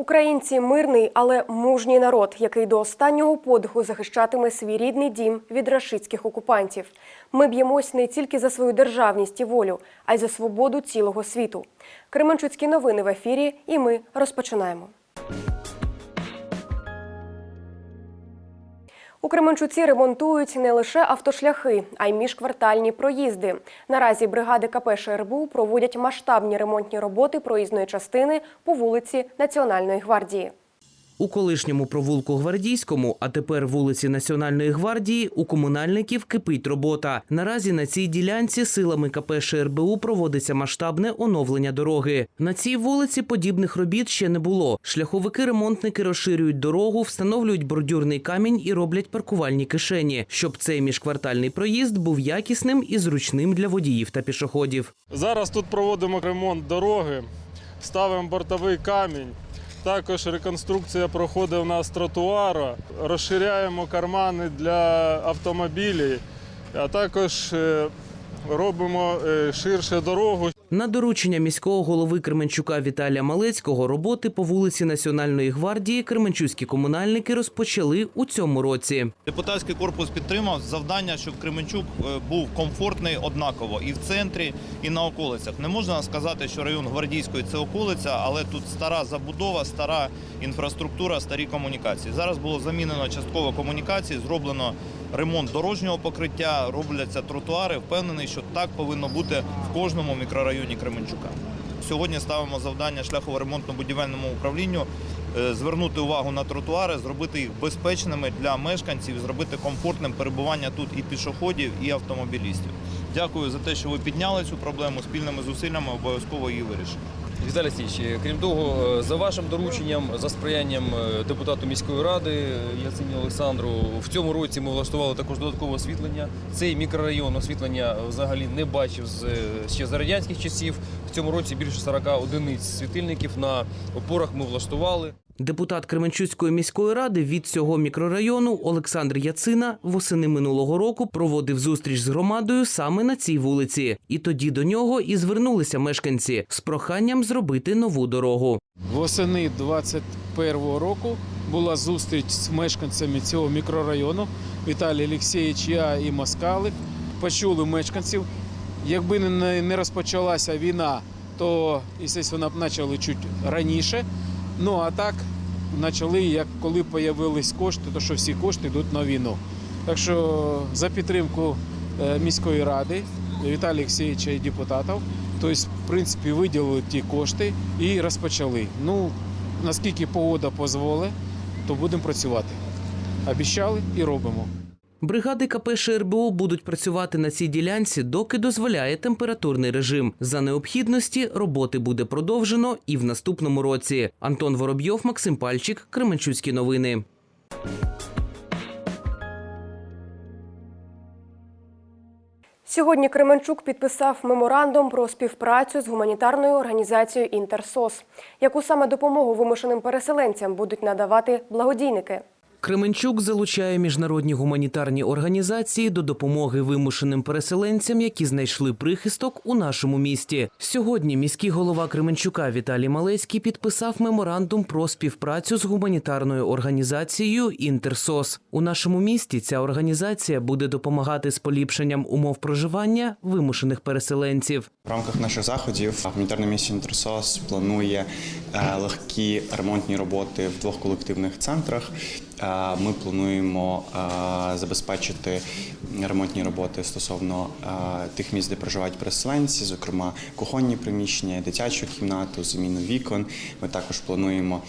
Українці мирний, але мужній народ, який до останнього подиху захищатиме свій рідний дім від рашистських окупантів. Ми б'ємось не тільки за свою державність і волю, а й за свободу цілого світу. Кременчуцькі новини в ефірі, і ми розпочинаємо. У Кременчуці ремонтують не лише автошляхи, а й міжквартальні проїзди. Наразі бригади КП ШРБУ проводять масштабні ремонтні роботи проїзної частини по вулиці Національної гвардії. У колишньому провулку Гвардійському, а тепер вулиці Національної гвардії, у комунальників кипить робота. Наразі на цій ділянці силами КП ШРБУ проводиться масштабне оновлення дороги. На цій вулиці подібних робіт ще не було. Шляховики-ремонтники розширюють дорогу, встановлюють бордюрний камінь і роблять паркувальні кишені, щоб цей міжквартальний проїзд був якісним і зручним для водіїв та пішоходів. Зараз тут проводимо ремонт дороги, ставимо бортовий камінь. Також реконструкція проходить у нас тротуара, розширяємо кармани для автомобілів, а також е, робимо е, ширше дорогу. На доручення міського голови Кременчука Віталія Малецького роботи по вулиці Національної гвардії кременчуцькі комунальники розпочали у цьому році. Депутатський корпус підтримав завдання, щоб Кременчук е, був комфортний однаково і в центрі, і на околицях. Не можна сказати, що район Гвардійської це околиця, але тут стара забудова, стара інфраструктура, старі комунікації. Зараз було замінено частково комунікації, зроблено ремонт дорожнього покриття, робляться тротуари. Впевнений, що так повинно бути в кожному мікрорайоні Кременчука. Сьогодні ставимо завдання шляхово-ремонтно-будівельному управлінню е, звернути увагу на тротуари, зробити їх безпечними для мешканців, зробити комфортним перебування тут і пішоходів, і автомобілістів. Дякую за те, що ви підняли цю проблему спільними зусиллями. Обов'язково її вирішимо. Віталій Стійович, крім того, е, за вашим дорученням, за сприянням е, депутату міської ради е, Яцині Олександру, в цьому році ми влаштували також додаткове освітлення. Цей мікрорайон освітлення взагалі не бачив з ще за радянських часів. В цьому році більше 40 одиниць світильників на опорах ми влаштували. Депутат Кременчуцької міської ради від цього мікрорайону Олександр Яцина восени минулого року проводив зустріч з громадою саме на цій вулиці. І тоді до нього і звернулися мешканці з проханням зробити нову дорогу. Восени 21-го року була зустріч з мешканцями цього мікрорайону Віталій Олексійович, я і Москалик. Почули мешканців. Якби не розпочалася війна, то звісно, почали чуть раніше. Ну а так почали, як коли з'явились кошти, то що всі кошти йдуть на війну. Так що за підтримку е, міської ради Віталія Олексійовича і депутатів, тобто, в принципі, виділили ті кошти і розпочали. Ну, наскільки погода дозволить, то будемо працювати. Обіщали і робимо. Бригади КП ШРБО будуть працювати на цій ділянці, доки дозволяє температурний режим. За необхідності роботи буде продовжено і в наступному році. Антон Воробйов, Максим Пальчик, Кременчуцькі новини. Сьогодні Кременчук підписав меморандум про співпрацю з гуманітарною організацією Інтерсос, яку саме допомогу вимушеним переселенцям будуть надавати благодійники. Кременчук залучає міжнародні гуманітарні організації до допомоги вимушеним переселенцям, які знайшли прихисток у нашому місті. Сьогодні міський голова Кременчука Віталій Малецький підписав меморандум про співпрацю з гуманітарною організацією Інтерсос. У нашому місті ця організація буде допомагати з поліпшенням умов проживання вимушених переселенців. В рамках наших заходів гуманітарна місія «Інтерсос» планує е, легкі ремонтні роботи в двох колективних центрах. Ми плануємо забезпечити ремонтні роботи стосовно тих місць, де проживають переселенці, зокрема кухонні приміщення, дитячу кімнату, заміну вікон. Ми також плануємо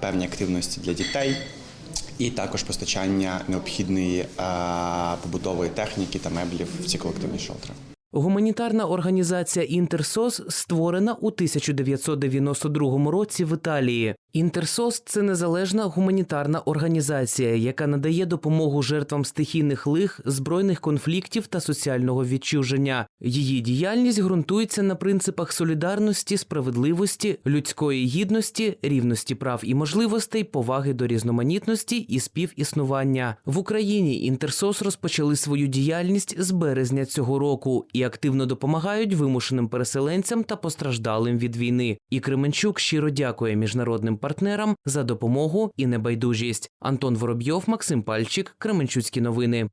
певні активності для дітей. І також постачання необхідної побутової техніки та меблів в ці колективні шелтери. Гуманітарна організація Інтерсос створена у 1992 році в Італії. Інтерсос це незалежна гуманітарна організація, яка надає допомогу жертвам стихійних лих, збройних конфліктів та соціального відчуження. Її діяльність ґрунтується на принципах солідарності, справедливості, людської гідності, рівності прав і можливостей, поваги до різноманітності і співіснування. В Україні Інтерсос розпочали свою діяльність з березня цього року і активно допомагають вимушеним переселенцям та постраждалим від війни. І Кременчук щиро дякує міжнародним партнерам за допомогу і небайдужість. Антон Воробйов, Максим Пальчик, Кременчуцькі новини.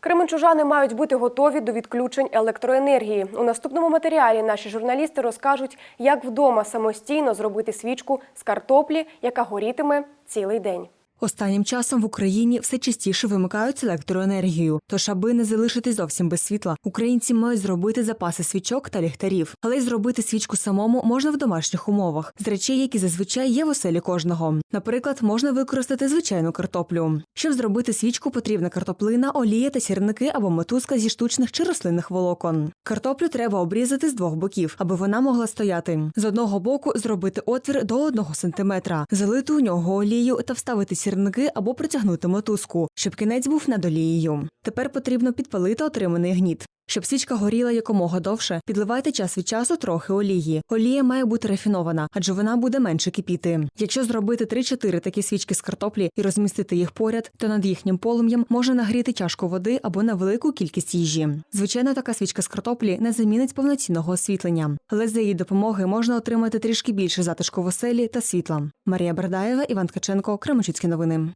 Кременчужани мають бути готові до відключень електроенергії. У наступному матеріалі наші журналісти розкажуть, як вдома самостійно зробити свічку з картоплі, яка горітиме цілий день. Останнім часом в Україні все частіше вимикають електроенергію. Тож, аби не залишитись зовсім без світла, українці мають зробити запаси свічок та ліхтарів. Але й зробити свічку самому можна в домашніх умовах з речей, які зазвичай є в оселі кожного. Наприклад, можна використати звичайну картоплю. Щоб зробити свічку, потрібна картоплина, олія та сірники або мотузка зі штучних чи рослинних волокон. Картоплю треба обрізати з двох боків, аби вона могла стояти. З одного боку зробити отвір до одного сантиметра, залити у нього олію та вставити сірники або притягнути мотузку, щоб кінець був над олією. Тепер потрібно підпалити отриманий гніт. Щоб свічка горіла якомога довше, підливайте час від часу трохи олії. Олія має бути рафінована, адже вона буде менше кипіти. Якщо зробити 3-4 такі свічки з картоплі і розмістити їх поряд, то над їхнім полум'ям можна нагріти чашку води або на велику кількість їжі. Звичайно, така свічка з картоплі не замінить повноцінного освітлення, але за її допомоги можна отримати трішки більше затишку в оселі та світла. Марія Бердаєва, Іван Ткаченко, Кременчуцькі новини.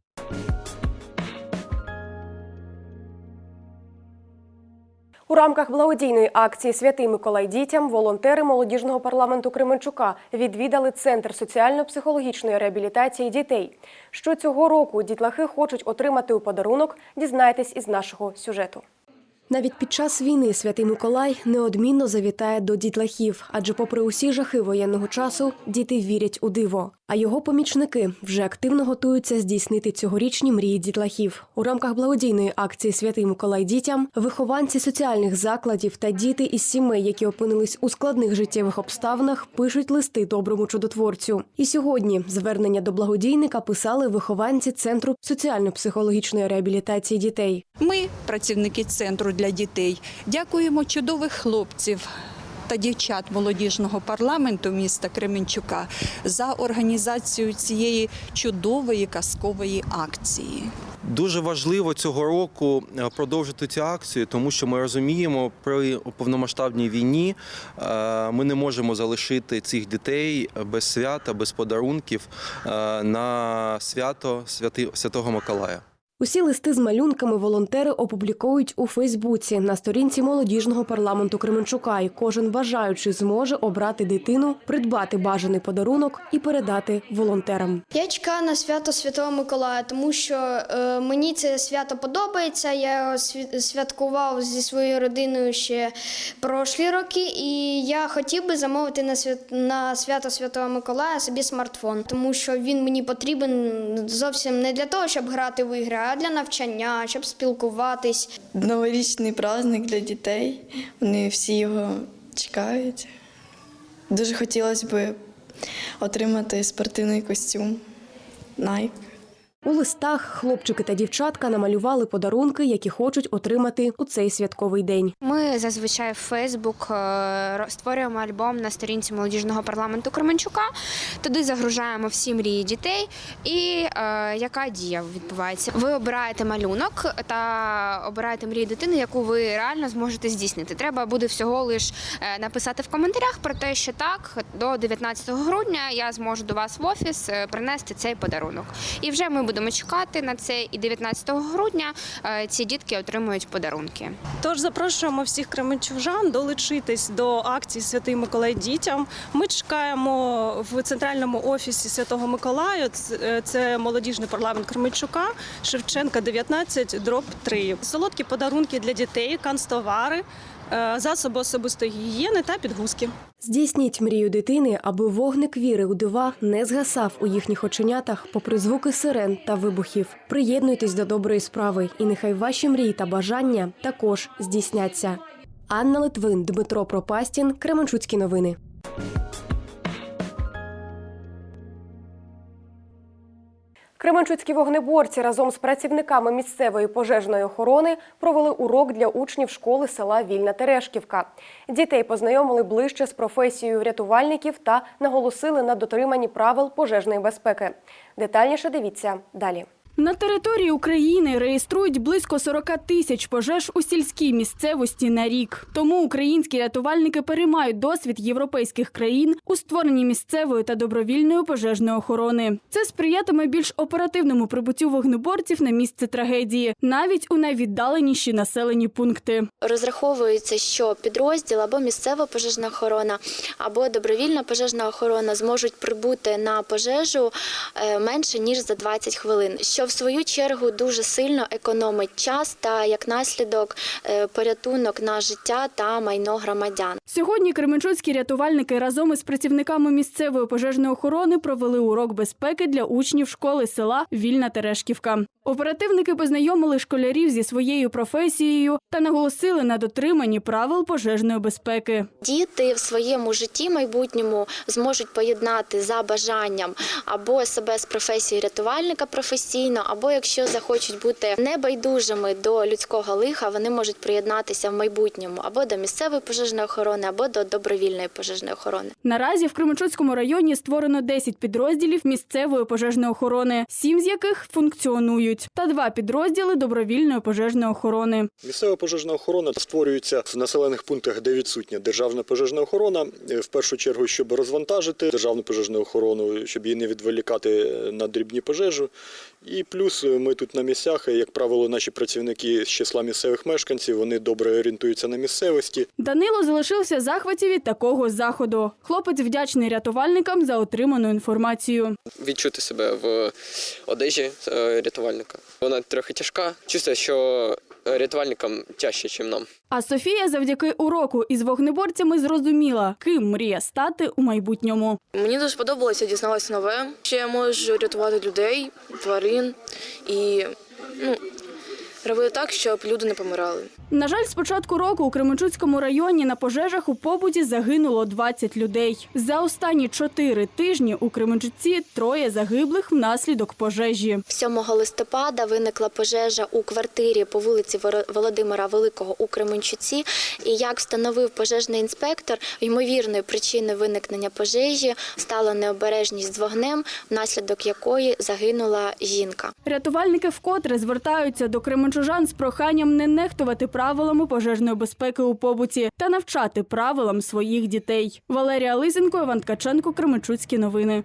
У рамках благодійної акції Святий Миколай дітям волонтери молодіжного парламенту Кременчука відвідали центр соціально-психологічної реабілітації дітей. Що цього року дітлахи хочуть отримати у подарунок, дізнайтесь із нашого сюжету. Навіть під час війни святий Миколай неодмінно завітає до дітлахів, адже, попри усі жахи воєнного часу, діти вірять у диво. А його помічники вже активно готуються здійснити цьогорічні мрії дітлахів. У рамках благодійної акції Святий Миколай дітям вихованці соціальних закладів та діти із сімей, які опинились у складних життєвих обставинах, пишуть листи доброму чудотворцю. І сьогодні звернення до благодійника писали вихованці центру соціально-психологічної реабілітації дітей. Ми, працівники центру для дітей, дякуємо чудових хлопців. Та дівчат молодіжного парламенту міста Кременчука за організацію цієї чудової казкової акції. Дуже важливо цього року е, продовжити цю акцію, тому що ми розуміємо, при повномасштабній війні е, ми не можемо залишити цих дітей без свята, без подарунків е, на свято Святого Миколая. Усі листи з малюнками волонтери опублікують у Фейсбуці на сторінці молодіжного парламенту Кременчука. І кожен бажаючий зможе обрати дитину, придбати бажаний подарунок і передати волонтерам. Я чекаю на свято Святого Миколая, тому що е, мені це свято подобається. Я святкував зі своєю родиною ще прошлі роки, і я хотів би замовити на на свято Святого Миколая собі смартфон, тому що він мені потрібен зовсім не для того, щоб грати в ігри, для навчання, щоб спілкуватись. Новорічний праздник для дітей. Вони всі його чекають. Дуже хотілося б отримати спортивний костюм Nike. У листах хлопчики та дівчатка намалювали подарунки, які хочуть отримати у цей святковий день. Ми зазвичай в Фейсбук е, створюємо альбом на сторінці молодіжного парламенту Кременчука. Туди загружаємо всі мрії дітей. І е, яка дія відбувається? Ви обираєте малюнок та обираєте мрію дитини, яку ви реально зможете здійснити. Треба буде всього лиш е, написати в коментарях про те, що так, до 19 грудня я зможу до вас в офіс е, принести цей подарунок. І вже ми будемо чекати на це. І 19 грудня е, ці дітки отримують подарунки. Тож запрошуємо всіх кременчужан долучитись до акції Святий Миколай дітям. Ми чекаємо в центральному офісі Святого Миколая. Це- Це молодіжний парламент Кременчука, Шевченка 19, дроб 3. Солодкі подарунки для дітей, канцтовари, е, засоби особистої гігієни та підгузки. Здійсніть мрію дитини, аби вогник віри у дива не згасав у їхніх оченятах, попри звуки сирен та вибухів. Приєднуйтесь до доброї справи, і нехай ваші мрії та бажання також здійсняться. Анна Литвин, Дмитро Пропастін, Кременчуцькі новини. Кременчуцькі вогнеборці разом з працівниками місцевої пожежної охорони провели урок для учнів школи села Вільна Терешківка. Дітей познайомили ближче з професією рятувальників та наголосили на дотриманні правил пожежної безпеки. Детальніше дивіться далі. На території України реєструють близько 40 тисяч пожеж у сільській місцевості на рік. Тому українські рятувальники переймають досвід європейських країн у створенні місцевої та добровільної пожежної охорони. Це сприятиме більш оперативному прибуттю вогнеборців на місце трагедії, навіть у найвіддаленіші населені пункти. Розраховується, що підрозділ або місцева пожежна охорона, або добровільна пожежна охорона зможуть прибути на пожежу е, менше ніж за 20 хвилин, що в свою чергу дуже сильно економить час та як наслідок е, порятунок на життя та майно громадян. Сьогодні кременчуцькі рятувальники разом із працівниками місцевої пожежної охорони провели урок безпеки для учнів школи села Вільна Терешківка. Оперативники познайомили школярів зі своєю професією та наголосили на дотриманні правил пожежної безпеки. Діти в своєму житті майбутньому зможуть поєднати за бажанням або себе з професією рятувальника професійно, або якщо захочуть бути небайдужими до людського лиха, вони можуть приєднатися в майбутньому або до місцевої пожежної охорони, або до добровільної пожежної охорони. Наразі в Кременчуцькому районі створено 10 підрозділів місцевої пожежної охорони, сім з яких функціонують, та два підрозділи добровільної пожежної охорони. Місцева пожежна охорона створюється в населених пунктах, де відсутня державна пожежна охорона. е, В першу чергу, щоб розвантажити державну пожежну охорону, щоб її не відволікати на дрібні пожежі. І плюс е, ми тут на місцях, як правило, наші працівники з числа місцевих мешканців, вони добре орієнтуються на місцевості. Данило залишився в захваті від такого заходу. Хлопець вдячний рятувальникам за отриману інформацію. відчути себе в одежі е, рятувальника. Вона трохи тяжка. Чувствую, що рятувальникам тяжче, ніж нам. А Софія завдяки уроку із вогнеборцями зрозуміла, ким мріє стати у майбутньому. Мені дуже сподобалося, дізналася нове, що я можу рятувати людей, тварин і ну, робити так, щоб люди не помирали. На жаль, з початку року у Кременчуцькому районі на пожежах у побуті загинуло 20 людей. За останні чотири тижні у Кременчуці троє загиблих внаслідок пожежі. 7 листопада виникла пожежа у квартирі по вулиці Володимира Великого у Кременчуці. І як встановив пожежний інспектор, ймовірною причиною виникнення пожежі стала необережність з вогнем, внаслідок якої загинула жінка. Рятувальники вкотре звертаються до кременчужан з проханням не нехтувати правилами пожежної безпеки у побуті та навчати правилам своїх дітей. Валерія Лизенко, Іван Ткаченко, Кременчуцькі новини.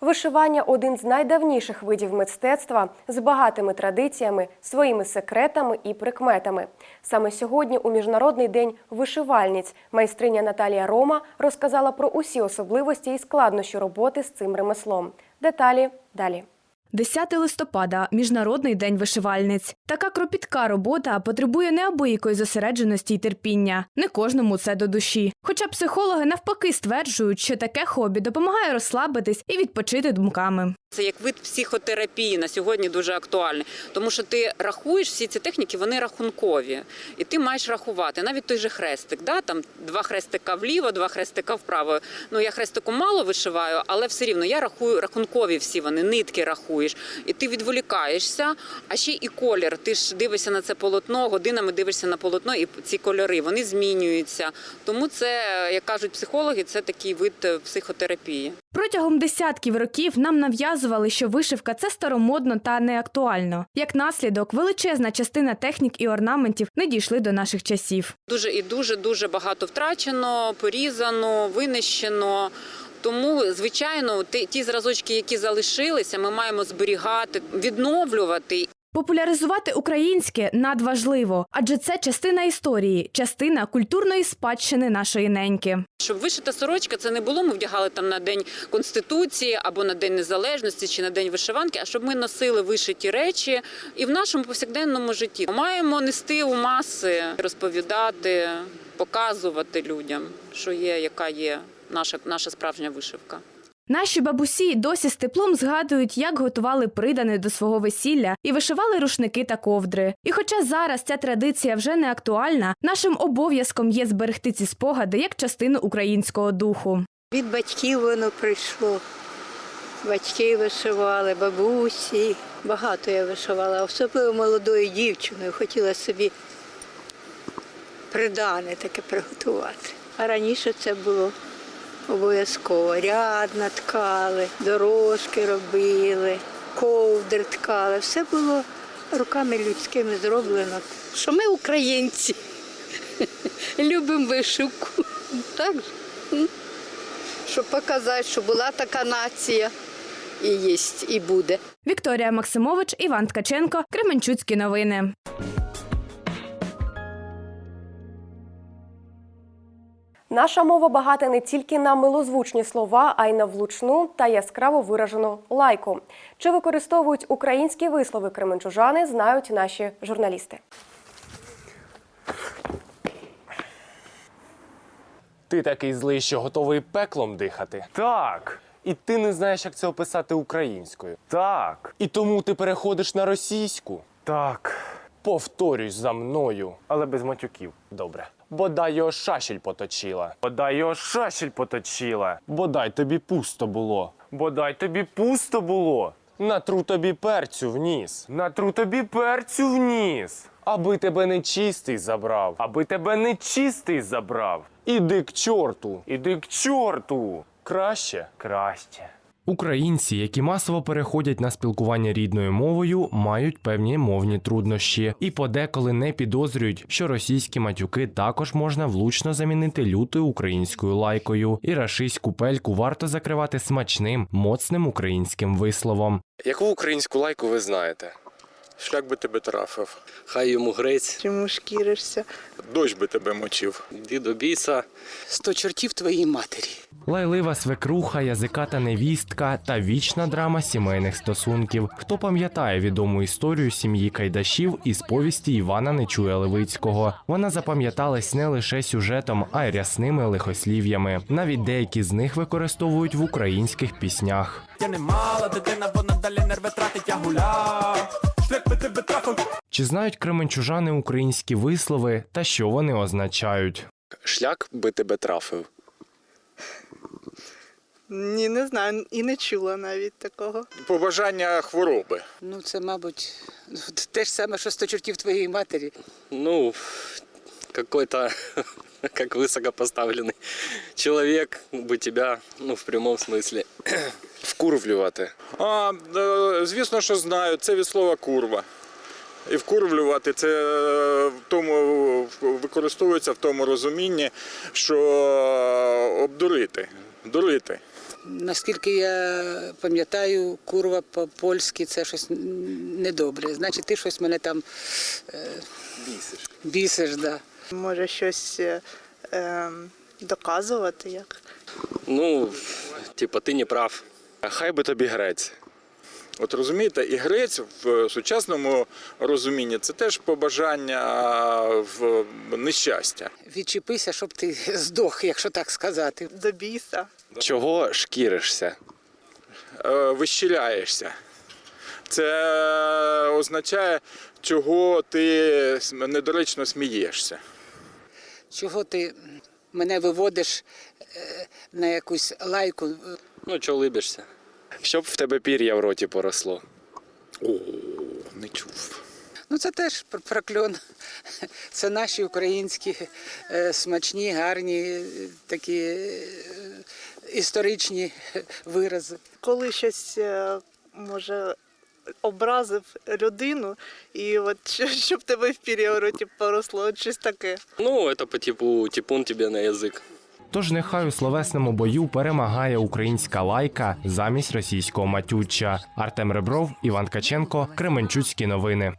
Вишивання один з найдавніших видів мистецтва з багатими традиціями, своїми секретами і прикметами. Саме сьогодні, у міжнародний день вишивальниць, майстриня Наталія Рома розказала про усі особливості і складнощі роботи з цим ремеслом. Деталі далі. 10 листопада міжнародний день вишивальниць. Така кропітка робота потребує неабиякої зосередженості й терпіння. Не кожному це до душі. Хоча психологи навпаки стверджують, що таке хобі допомагає розслабитись і відпочити думками. Це як вид психотерапії на сьогодні дуже актуальний, тому що ти рахуєш всі ці техніки, вони рахункові, і ти маєш рахувати. Навіть той же хрестик, да? там два хрестика вліво, два хрестика вправо. Ну я хрестику мало вишиваю, але все рівно я рахую рахункові всі вони, нитки рахуєш, і ти відволікаєшся. А ще і колір. Ти ж дивишся на це полотно, годинами дивишся на полотно, і ці кольори вони змінюються. Тому це, як кажуть психологи, це такий вид е, психотерапії. Протягом десятків років нам нав'язували, що вишивка це старомодно та неактуально. Як наслідок, величезна частина технік і орнаментів не дійшли до наших часів. Дуже і дуже дуже багато втрачено, порізано, винищено. Тому, звичайно, ті, зразочки, які залишилися, ми маємо зберігати, відновлювати. Популяризувати українське надважливо, адже це частина історії, частина культурної спадщини нашої неньки. Щоб вишита сорочка, це не було. Ми вдягали там на день конституції або на день незалежності чи на день вишиванки. А щоб ми носили вишиті речі і в нашому повсякденному житті маємо нести у маси, розповідати, показувати людям, що є, яка є наша, наша справжня вишивка. Наші бабусі досі з теплом згадують, як готували придане до свого весілля і вишивали рушники та ковдри. І хоча зараз ця традиція вже не актуальна, нашим обов'язком є зберегти ці спогади як частину українського духу. Від батьків воно прийшло. Батьки вишивали, бабусі. Багато я вишивала, особливо молодою дівчиною. Хотіла собі придане таке приготувати. А раніше це було обов'язково. Ряд наткали, дорожки робили, ковдри ткали. Все було руками людськими зроблено. Що ми українці любимо вишивку. Так же? Щоб показати, що була така нація і є, і буде. Вікторія Максимович, Іван Ткаченко, Кременчуцькі новини. Наша мова багата не тільки на милозвучні слова, а й на влучну та яскраво виражену лайку. Чи використовують українські вислови кременчужани, знають наші журналісти. Ти такий злий, що готовий пеклом дихати. Так. І ти не знаєш, як це описати українською. Так. І тому ти переходиш на російську. Так. Повторюй за мною. Але без матюків. Добре. Бодай його шашель поточила. Бодай його шашель поточила. Бодай тобі пусто було. Бодай тобі пусто було. Натру тобі перцю в ніс. Натру тобі перцю в ніс. Аби тебе нечистий забрав. Аби тебе нечистий забрав. Іди к чорту. Іди к чорту. Краще? Краще. Українці, які масово переходять на спілкування рідною мовою, мають певні мовні труднощі і подеколи не підозрюють, що російські матюки також можна влучно замінити лютою українською лайкою, і рашиську пельку варто закривати смачним, моцним українським висловом. Яку українську лайку ви знаєте? Шлях би тебе трафив. Хай йому грець. Чому шкіришся? Дощ би тебе мочив. Йди до біса. Сто чортів твоїй матері. Лайлива свекруха, язиката невістка та вічна драма сімейних стосунків. Хто пам'ятає відому історію сім'ї Кайдашів із повісті Івана Нечуя Левицького? Вона запам'яталась не лише сюжетом, а й рясними лихослів'ями. Навіть деякі з них використовують в українських піснях. Я не мала дитина, вона далі нерви тратить, я гуляв. Чи знають кременчужани українські вислови та що вони означають? Шлях би тебе трафив. Ні, не знаю, і не чула навіть такого. Побажання хвороби. Ну, це, мабуть, те ж саме, що сто чортів твоєї матері. Ну, какой-то, как высокопоставленный человек бы тебя, ну, в прямом смысле. Вкурвлювати. А, е, звісно, що знаю. Це від слова курва. І вкурвлювати це е, в тому використовується в тому розумінні, що е, обдурити. Дурити. Наскільки я пам'ятаю, курва по-польськи це щось недобре. Значить, ти щось мене там е, Бісиш. бісиш, да. Може щось е, доказувати як. Ну, типа, ты не прав. Хай би тобі грець. От розумієте, і грець в сучасному розумінні це теж побажання в нещастя. Відчепися, щоб ти здох, якщо так сказати. До біса. Чого шкіришся? Е, Вищіляєшся. Це означає, чого ти недоречно смієшся. Чого ти мене виводиш е, на якусь лайку? Ну, чого либишся? Щоб в тебе пір'я в роті поросло. О, не чув. Ну, це теж прокльон. Це наші українські е, смачні, гарні, е, такі історичні вирази. Коли щось може образив людину, і от щоб тебе в періоді поросло, от щось таке. Ну, это по типу типун тебе на язык. Тож нехай у словесному бою перемагає українська лайка замість російського матюча. Артем Ребров, Іван Ткаченко, Кременчуцькі новини.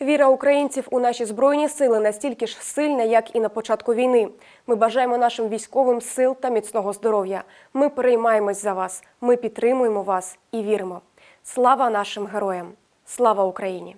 Віра українців у наші збройні сили настільки ж сильна, як і на початку війни. Ми бажаємо нашим військовим сил та міцного здоров'я. Ми переймаємось за вас. Ми підтримуємо вас і віримо. Слава нашим героям! Слава Україні!